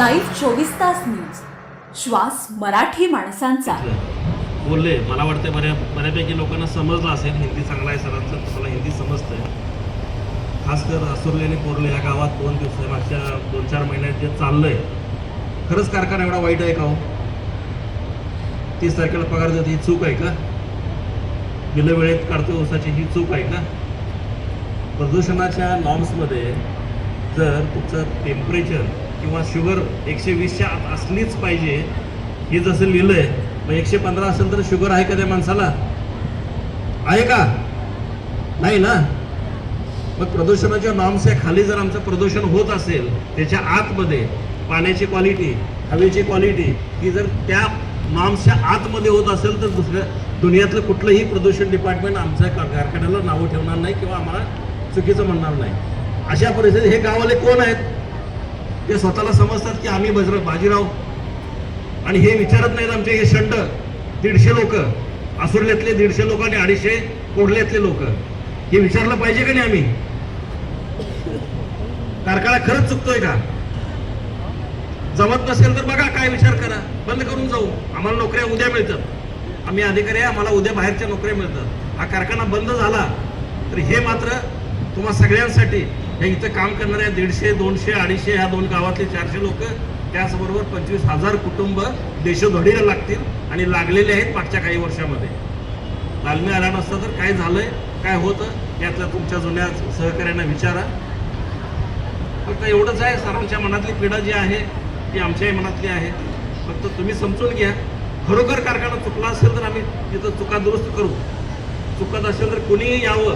Live चोवीस तास news. श्वास मराठी माणसांचा. बोलले. मला वाटतं बऱ्या बऱ्यापैकी लोकांना समजलं असेल. हिंदी चांगला आहे सरांचं. तुम्हाला हिंदी समजतंय. खास कर असुर्ले आणि कोरले या गावात दोन दिवस मागच्या दोन चार महिन्यात जे चाललंय खरंच कारखाना एवढा वाईट आहे का हो? तीस तारखेला पगार देते ही चूक आहे का? वेळेत काढतो उसाची ही चूक आहे का? प्रदूषणाच्या नॉर्म्समध्ये जर तुमचं टेम्परेचर किंवा शुगर एकशे वीसच्या आत असलीच पाहिजे हे जसं लिहिलं आहे मग एकशे पंधरा असेल तर शुगर आहे का त्या माणसाला? आहे का? नाही ना? मग प्रदूषणाच्या नॉर्म्सच्या खाली जर आमचं प्रदूषण होत असेल त्याच्या आतमध्ये पाण्याची क्वालिटी हवेची क्वालिटी ही जर त्या नॉर्म्सच्या आतमध्ये होत असेल तर दुसऱ्या दुनियातलं कुठलंही प्रदूषण डिपार्टमेंट आमच्या कारखान्याला नावं ठेवणार नाही किंवा आम्हाला चुकीचं म्हणणार नाही. अशा परिस्थितीत हे गावाले कोण आहेत? ते स्वतःला समजतात की आम्ही बजर बाजीराव. आणि हे विचारत नाहीत आमचे हे शंड दीडशे लोक. आसुर्ल्यातले दीडशे लोक आणि अडीचशे कोडल्यातले लोक. हे विचारलं पाहिजे का नाही आम्ही? कारखाना खरंच चुकतोय का? जमत नसेल तर बघा काय विचार करा. बंद करून जाऊ. आम्हाला नोकऱ्या उद्या मिळतात. आम्ही अधिकारी आहे आम्हाला उद्या बाहेरच्या नोकऱ्या मिळतात. हा कारखाना बंद झाला तर हे मात्र तुम्हा सगळ्यांसाठी हे इथं काम करणाऱ्या दीडशे दोनशे अडीचशे ह्या दोन गावातले चारशे लोक त्याचबरोबर पंचवीस हजार कुटुंब देशोधडीला लागतील आणि लागलेले आहेत मागच्या काही वर्षामध्ये. तालमी आला नसता तर काय झालंय काय होतं यातल्या तुमच्या जुन्या सहकाऱ्यांना विचारा. फक्त एवढंच आहे सरांच्या मनातली पीडा जी आहे ती आमच्याही मनातली आहे. फक्त तुम्ही समजून घ्या. खरोखर कारखाना चुकला असेल तर आम्ही तिथं चुका दुरुस्त करू. चुकत असेल तर कुणीही यावं.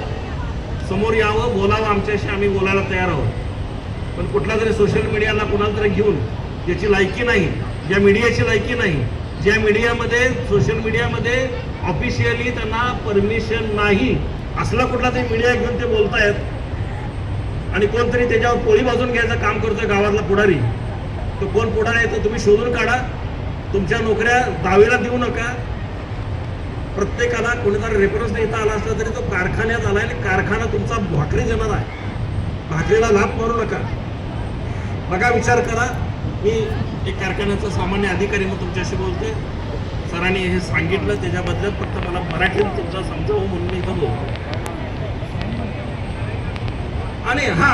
समोर यावं बोलावं आमच्याशी आम्ही बोलायला तयार आहोत. पण कुठला तरी सोशल मीडियाला कुणाला तरी घेऊन ज्याची लायकी नाही ज्या मीडियाची लायकी नाही ज्या मीडियामध्ये सोशल मीडियामध्ये ऑफिशियली त्यांना परमिशन नाही असला कुठला तरी मीडिया घेऊन ते बोलतायत. आणि कोणतरी त्याच्यावर पोळी बाजून घ्यायचं काम करतोय गावातला पुढारी. तो कोण पुढारी आहे तो तुम्ही शोधून काढा. तुमच्या नोकऱ्या दहावीला देऊ नका. प्रत्येकाला कोणीतरी रेफरन्स देता आला असला तरी तो कारखान्यात आला आणि कारखाना तुमचा भाकरी जनात आहे. भाकरीला लाभ मारू नका. बघा विचार करा. मी एक कारखान्याचा सामान्य अधिकारी म्हणून तुमच्याशी बोलते सरांनी हे सांगितलं त्याच्याबद्दल फक्त मला मराठीत तुमचा समजावं म्हणून मी इथं बोलतो आणि हा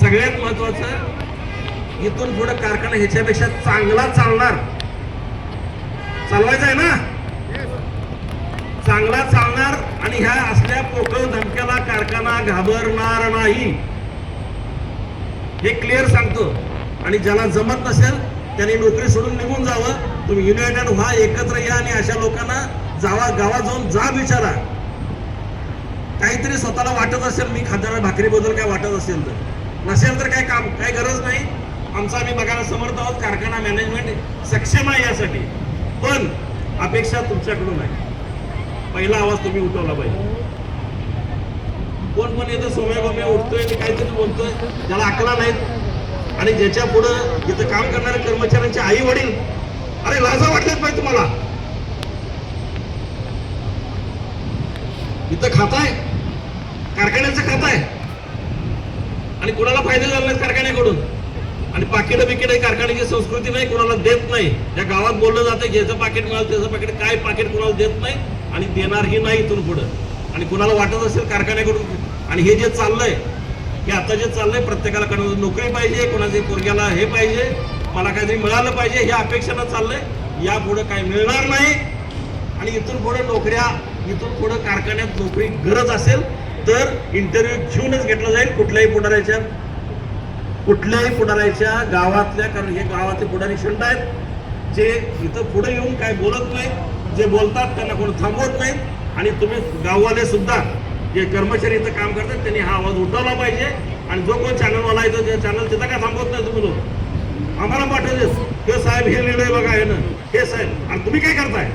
सगळ्यात महत्वाचं इथून पुढे कारखाना ह्याच्यापेक्षा चांगला चालणार. चालवायचा आहे ना चांगला चालणार आणि ह्या असल्या पोकळ धमक्याला कारखाना घाबरणार नाही. हे क्लिअर सांगतो. आणि ज्याला जमत नसेल त्यांनी नोकरी सोडून निघून जावं. तुम्ही युनायटेड व्हा एकत्र या आणि अशा लोकांना जावा गावात जाऊन जा विचारा काहीतरी स्वतःला वाटत असेल मी खाद्याला भाकरीबद्दल काय वाटत असेल तर. नसेल तर काय काम काय गरज नाही. आमचा आम्ही बघायला समर्थ आहोत कारखाना मॅनेजमेंट सक्षम आहे यासाठी. पण अपेक्षा तुमच्याकडून आहे. पहिला आवाज तुम्ही उठवला पाहिजे. कोण पण येतं सोम्या गोम्या उठतोय आणि काहीतरी बोलतोय ज्याला अकला नाहीत. आणि ज्याच्या पुढं इथं काम करणाऱ्या कर्मचाऱ्यांचे आई वडील अरे लाजा वाटलेच पाहिजे तुम्हाला. इथं खाताय कारखान्याचं खाताय. आणि कुणाला फायदे झाले नाहीत कारखान्याकडून? आणि पाकिटं बिकिट कारखान्याची संस्कृती नाही कुणाला देत नाही. त्या गावात बोललं जातं ज्याचं पाकिट मिळालं त्याचं पाकिट काय पाकिट कुणाला देत नाही आणि देणारही नाही इथून पुढं. आणि कुणाला वाटत असेल कारखान्याकडून? आणि हे जे चाललंय हे आता जे चाललंय प्रत्येकाला कोणाला नोकरी पाहिजे कोणाचे पोरग्याला हे पाहिजे मला काहीतरी मिळालं पाहिजे हे अपेक्षेनं चाललंय या पुढं काय मिळणार नाही. आणि इथून पुढे नोकऱ्या इथून पुढे कारखान्यात नोकरी गरज असेल तर इंटरव्ह्यू घेऊनच घेतला जाईल कुठल्याही पुढाऱ्याच्या कुठल्याही पुढाऱ्याच्या गावातल्या कारण हे गावातले पुढारी शंड आहेत जे इथं पुढे येऊन काय बोलत नाहीत जे बोलतात त्यांना कोण थांबवत नाहीत आणि तुम्ही गाववाले सुद्धा जे कर्मचारी इथं काम करतात त्यांनी हा आवाज उठवला पाहिजे. आणि जो कोण चॅनलवाला येतो ते चॅनल तिथं काय थांबवत नाही तुम्ही लोक? आम्हाला पाठवतेस हे साहेब हे निर्णय बघा हे ना हे साहेब आणि तुम्ही काय करताय?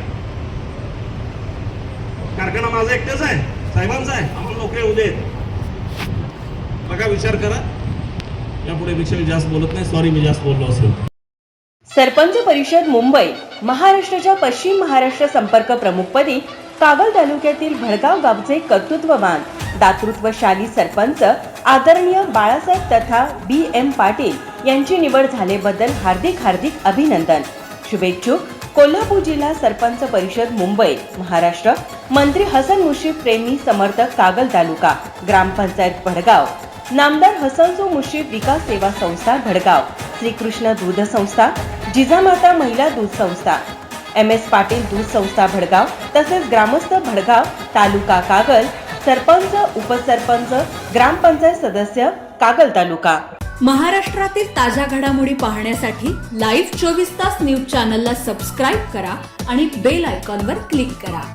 कारखाना माझा एकटेच आहे साहेबांचा आहे. आम्हाला नोकरी उद्या देत. बघा विचार करा. यापुढे पेक्षा मी जास्त बोलत नाही. सॉरी मी जास्त बोललो असेल. सरपंच परिषद मुंबई महाराष्ट्राच्या पश्चिम महाराष्ट्र संपर्क प्रमुखपदी कागल तालुक्यातील भडगाव गावचे कर्तृत्ववान दातृत्वशाली सरपंच आदरणीय बाळासाहेब तथा बी एम पाटील यांची निवड झालेबद्दल हार्दिक हार्दिक अभिनंदन. शुभेच्छुक कोल्हापूर जिल्हा सरपंच परिषद मुंबई महाराष्ट्र मंत्री हसन मुश्रीफ प्रेमी समर्थक कागल तालुका ग्रामपंचायत भडगाव नामदार हसनसो मुश्रीफ विकास सेवा संस्था भडगाव श्रीकृष्ण दूध संस्था जिजामाता महिला दूध संस्था एम एस पाटील दूध संस्था भडगाव तसेच ग्रामस्थ भडगाव तालुका कागल सरपंच उपसरपंच ग्रामपंचायत सदस्य कागल तालुका. महाराष्ट्रातील ताज्या घडामोडी पाहण्यासाठी लाईव्ह चोवीस तास न्यूज चॅनलला सबस्क्राईब करा आणि बेल आयकॉनवर क्लिक करा.